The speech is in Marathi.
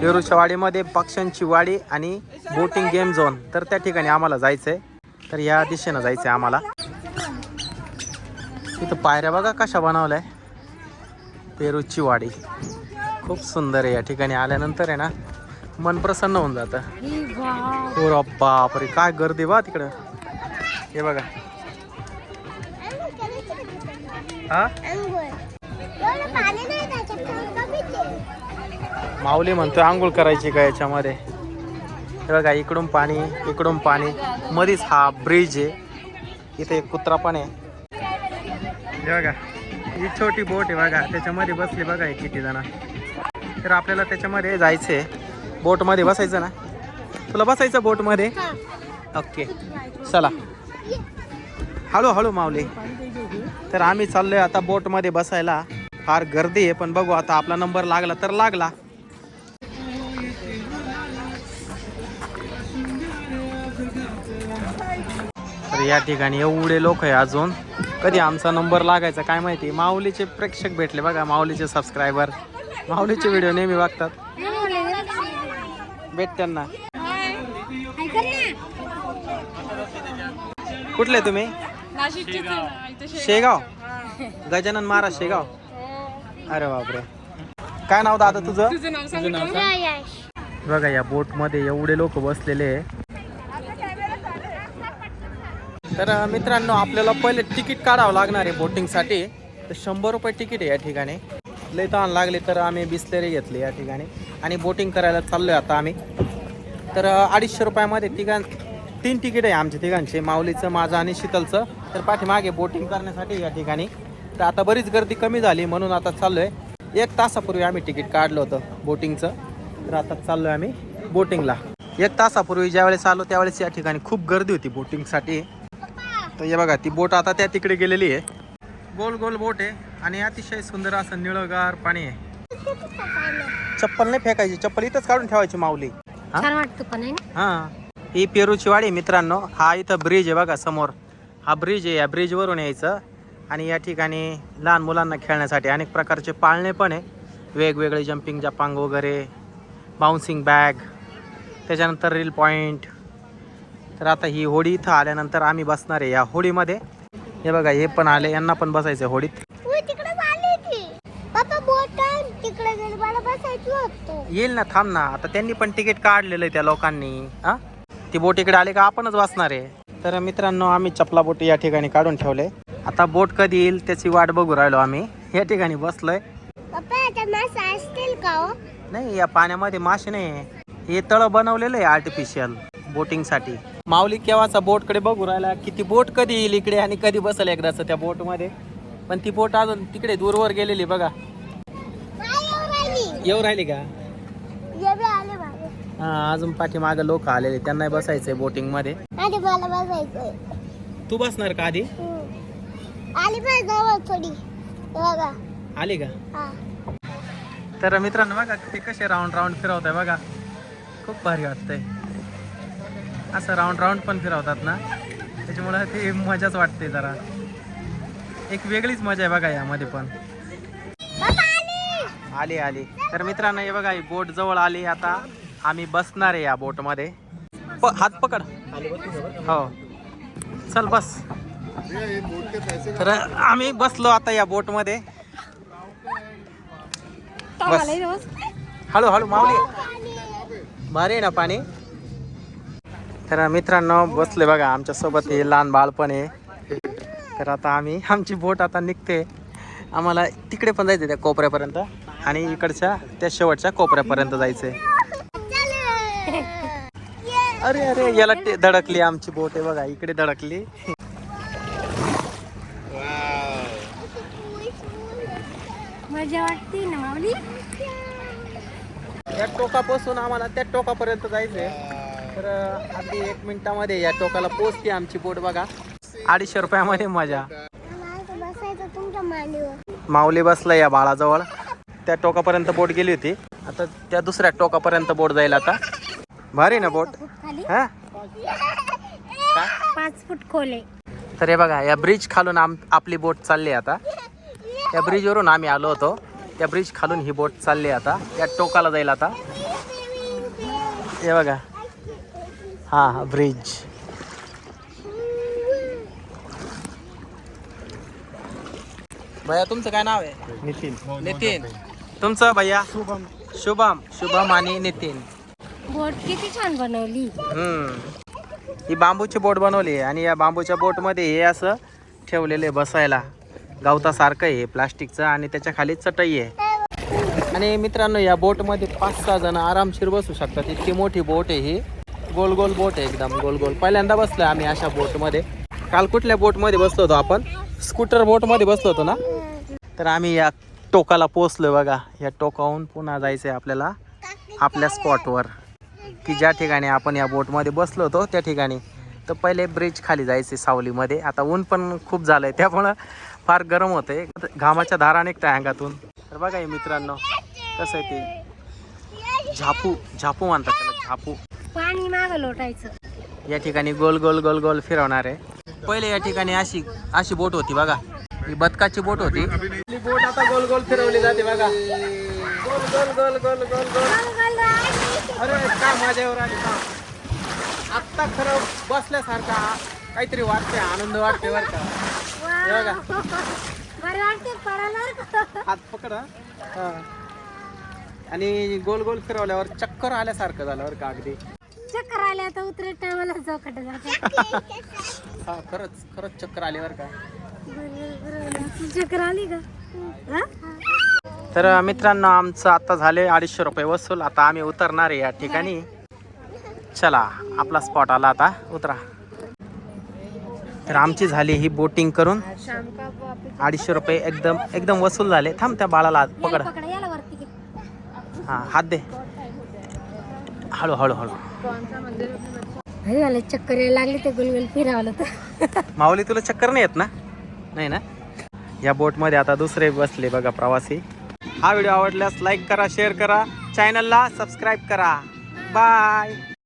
पेरूच्या वाडीमध्ये पक्ष्यांची वाडी आणि बोटिंग गेम झोन. तर त्या ठिकाणी आम्हाला जायचं आहे तर या दिशेनं जायचं आहे आम्हाला. इथं पायऱ्या बघा कशा बनवल्या पेरूची वाडी. खूप सुंदर आहे या ठिकाणी आल्यानंतर आहे ना मन प्रसन्न होऊन जातं. हो बापरे काय गर्दी बा तिकडं. हे बघा. हा? माऊली म्हणतोय आंघोळ करायची का याच्यामध्ये? हे बघा इकडून पाणी इकडून पाणी. मध्येच हा ब्रिज आहे. इथे एक कुत्रा पण आहे. हे बघा ही छोटी बोट आहे बघा. त्याच्यामध्ये बसली बघा हे किती जण. तर आपल्याला त्याच्यामध्ये जायचंय. बोटमध्ये बसायचं ना? तुला बसायचं बोटमध्ये ओके चला. हळू हळू माऊली. तर आम्ही चाललोय आता बोटमध्ये बसायला. फार गर्दी आहे पण बघू आता आपला नंबर लागला तर लागला. तर या ठिकाणी एवढे लोक आहे अजून. कधी आमचा नंबर लागायचा काय माहिती? माऊलीचे प्रेक्षक भेटले बघा माऊलीचे सबस्क्रायबर माऊलीचे व्हिडिओ नेहमी बघतात. भेट त्यांना. कुठले तुम्ही? शेगाव. गजानन महाराज शेगाव. अरे बापरे. काय नाव दादा तुझं? बघा या बोटमध्ये एवढे लोक बसलेले आहे. तर मित्रांनो आपल्याला पहिले तिकीट काढावं लागणार आहे बोटिंगसाठी. तर शंभर रुपये तिकीट आहे या ठिकाणी. लय तहान लागली तर आम्ही बिस्लेरी घेतली या ठिकाणी. आणि बोटिंग करायला चाललोय आता आम्ही. तर अडीचशे रुपयामध्ये तिघां तीन तिकीट आहे आमच्या तिघांचे माऊलीचं माझं आणि शीतलचं. तर पाठीमागे बोटिंग करण्यासाठी या ठिकाणी. तर आता बरीच गर्दी कमी झाली म्हणून आता चाललो आहे एक तासापूर्वी आम्ही तिकीट काढलं होतं बोटिंगचं. तर आता चाललो आहे आम्ही बोटिंगला. एक तासापूर्वी ज्यावेळेस आलो त्यावेळेस या ठिकाणी खूप गर्दी होती बोटिंगसाठी. तर हे बघा ती बोट आता त्या तिकडे गेलेली आहे. गोल गोल बोट आहे आणि अतिशय सुंदर असं निळगार पाणी आहे. चप्पल नाही फेकायची चप्पल इथंच काढून ठेवायची माऊली. हा? छान वाटतं पण आहे ना? हा. ही पेरूची वाडी आहे मित्रांनो. हा इथं ब्रिज आहे बघा समोर. हा ब्रिज आहे या ब्रिजवरून यायचं. आणि या ठिकाणी लहान मुलांना खेळण्यासाठी अनेक प्रकारचे पाळणे पण आहे. वेगवेगळे जम्पिंग जपांग वगैरे बाउन्सिंग बॅग त्याच्यानंतर रील पॉईंट तर आता ही होडी इथं आल्यानंतर आम्ही बसणार आहे या होडीमध्ये. हे बघा हे पण आले यांना पण बसायचं होडीत येईल ना थांब ना. आता त्यांनी पण तिकीट काढलेलं आहे त्या लोकांनी. हा? ती बोट इकडे आली का आपणच वाचणार आहे. तर मित्रांनो आम्ही चपला बोटी या ठिकाणी काढून ठेवले. आता बोट कधी येईल त्याची वाट बघू राहिलो आम्ही. या ठिकाणी बसलोय. हो? नाही या पाण्यामध्ये मासे नाही. हे तळ बनवलेलं आहे आर्टिफिशियल बोटिंगसाठी. माऊली केव्हाचा बोटकडे बघू राहिला की ती बोट कधी येईल इकडे आणि कधी बसेल एकदाच त्या बोटमध्ये. पण ती बोट अजून तिकडे दूरवर गेलेली बघा. येऊ राहिली का? आले हा अजून पाठीमागे लोक आलेले त्यांना बसायचंय बोटिंगमध्ये तू बसणार का आधी? आली आली का? तर मित्रांनो बघा ते कसे राऊंड राऊंड फिरवत आहे बघा. खूप भारी वाटतंय. असं राऊंड राऊंड पण फिरवतात ना. त्याच्यामुळं ते मजाच वाटते जरा. एक वेगळीच मजा आहे बघा यामध्ये पण. आली आली. तर मित्रांनो हे बघा ही बोट जवळ आली आता. आम्ही बसणार आहे या बोटमध्ये. प हात पकड. हो. चल बस. तर आम्ही बसलो आता या बोटमध्ये. बस. हळू हळू माऊली. भारी आहे ना पाणी? तर मित्रांनो बसले बघा आमच्यासोबत हे लहान बाळ पण आहे. तर आता आम्ही आमची बोट आता निघते. आम्हाला तिकडे पण जायचं त्या कोपऱ्यापर्यंत. आणि इकडच्या त्या शेवटच्या कोपऱ्यापर्यंत जायचंय. अरे अरे याला धडकली आमची बोट आहे बघा इकडे धडकली. मजा वाटते ना माऊली? या टोकापासून आम्हाला त्या टोकापर्यंत जायचंय. तर अगदी एक मिनिटामध्ये या टोकाला पोचते आमची बोट बघा. अडीचशे रुपयामध्ये मजा. बसायचं तुमच्या मांडीवर माऊली बसला या बाळाजवळ. त्या टोकापर्यंत बोट गेली होती. आता त्या दुसऱ्या टोकापर्यंत बोट जाईल आता. भारी ना बोट? हा? पाच फूट खोले. तर हे बघा या ब्रिज खालून आम आपली बोट चालली आता. त्या ब्रिजवरून आम्ही आलो होतो. त्या ब्रिज खालून ही बोट चालली आता. त्या टोकाला जाईल आता. हे बघा. हा हा ब्रिज भैया तुमचं काय नाव आहे? नितीन. नितीन. तुमचं भैया? शुभम. शुभम. शुभम आणि नितीन. बोट किती छान बनवली. हम्म. ही बांबूची बोट बनवली आहे आणि या बांबूच्या बोटमध्ये हे असं ठेवलेलं आहे बसायला. गवतासारखं आहे प्लास्टिकचं आणि त्याच्याखाली चटई आहे. आणि मित्रांनो या बोटमध्ये पाच सहा जण आरामशीर बसू शकतात. इतकी मोठी बोट आहे ही. गोल गोल बोट आहे एकदम गोल गोल. पहिल्यांदा बसलोय आम्ही अशा बोटमध्ये. काल कुठल्या बोटमध्ये बसलो होतो आपण? स्कूटर बोटमध्ये बसलो होतो ना? तर आम्ही या टोकाला पोचलोय बघा. या टोकाहून पुन्हा जायचं आहे आपल्याला आपल्या स्पॉटवर. की ज्या ठिकाणी आपण या बोटमध्ये बसलो होतो त्या ठिकाणी. तर पहिले ब्रिज खाली जायचे सावलीमध्ये. आता ऊन पण खूप झालं आहे त्यामुळं फार गरम होतंय. घामाच्या धारा निघत्या अंगातून. तर बघा हे मित्रांनो कसं आहे ते? झापू झापू म्हणतात त्याला झापू. पाणी माग लोटायचं. या ठिकाणी गोल गोल गोल गोल फिरवणार आहे. पहिले या ठिकाणी अशी अशी बोट होती बघा. ही बदकाची बोट होती. ही बोट आता गोल गोल फिरवली जाते बघा. गोल गोल गोल गोल गोल गोल. अरे काय राहिली का? आत्ता खरं बसल्यासारखा काहीतरी वाटते आनंद वाटते बरं का. हे बघा. बरं वाटते पडायला हात पकड. हा. हा. आणि गोल गोल फिरवल्यावर चक्कर आल्यासारखं झालं बरं का अगदी. चक्कर आले आता उतरत टायमाला चौकट हा खरंच खरंच चक्कर आली बरं का? चक्कर आली का? हा? तर मित्रांनो आमचं आता झाले अडीचशे रुपये वसूल. आता आम्ही उतरणार आहे या ठिकाणी. चला आपला स्पॉट आला आता. उतरा. तर आमची झाली ही बोटिंग करून. अडीचशे रुपये एकदम एकदम वसूल झाले. थांब त्या बाळाला पकड याला पकडा याला वरती घे. हा हात दे. हळू हळू हळू. चक्कर यायला लागली ते गुलगुल फिरावलं तर माऊली तुला चक्कर नाही येत ना? नाही ना? या बोटमध्ये आता दुसरे बसले बघा प्रवासी. हा व्हिडिओ आवडल्यास लाईक करा शेअर करा. चॅनलला सबस्क्राईब करा. बाय